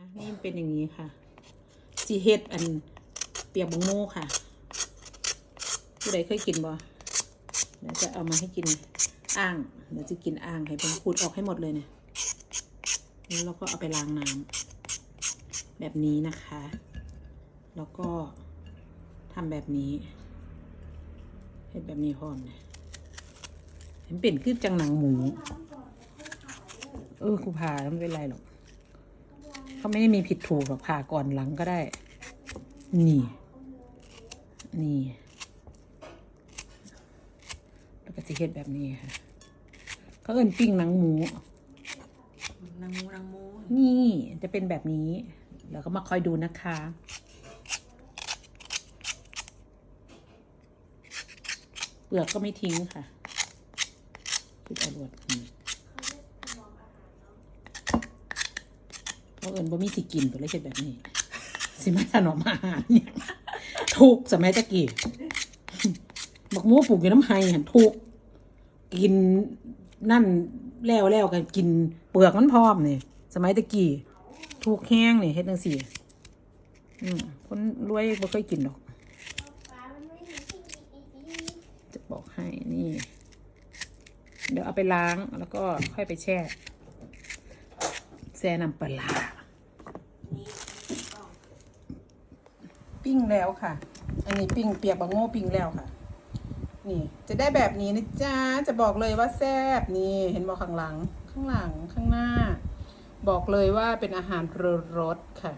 อะนี่มันเป็นอย่างนี้ค่ะสีเฮ็ดอันเปียกบงโม่ค่ะผู้ใดเคยกินบ่เดี๋ยวจะเอามาให้กินอ่างเดี๋ยวจะกินอ่างให้ผมขูดออกให้หมดเลยเนี่ยแล้วเราก็เอาไปล้างน้ำแบบนี้นะคะ แล้วก็ทำแบบนี้เฮ็ดแบบนี้พร้อมเนี่ยเห็นเป็นคือจังหนังหมู เออครูผ่าไม่เป็นไรหรอก เขาไม่ได้มีผิดถูกหรอกผ่าก่อนหลังก็ได้ นี่ นี่ แล้วก็จะเฮ็ดแบบนี้ค่ะ เขาเอิ้นปิ้งหนังหมู นางมูนางมูนี่จะเป็นแบบนี้ แล้วก็มาคอยดูนะคะ เปลือกก็ไม่ทิ้งค่ะคิดเอารวดอืม เอิญบ่มีสิกินก็เลยเฮ็ดแบบนี้ สิมาถนอมอาหารเนี่ยถูกสมัยตะกี้บักหมูปลูกอยู่น้ำไห้หันถูกกินนั่นแล้วแล้วกันกินเปลือกมันพร้อมนี่สมัยตะกี้ถูกแห้งนี่เฮ็ดจังซี่อืมคนรวยบ่เคยกินหรอก จะบอกให้นี่ เดี๋ยวเอาไปล้างแล้วก็ค่อยไปแช่แช่น้ำปลาร้า ปิ้งแล้วค่ะ อันนี้ปิ้งเปียกบะโง่ปิ้งแล้วค่ะ นี่ จะได้แบบนี้นะจ๊ะจะบอกเลยว่าแซ่บนี่เห็นบอกข้างหลัง ข้างหลังข้างหน้า บอกเลยว่าเป็นอาหารรสรสค่ะ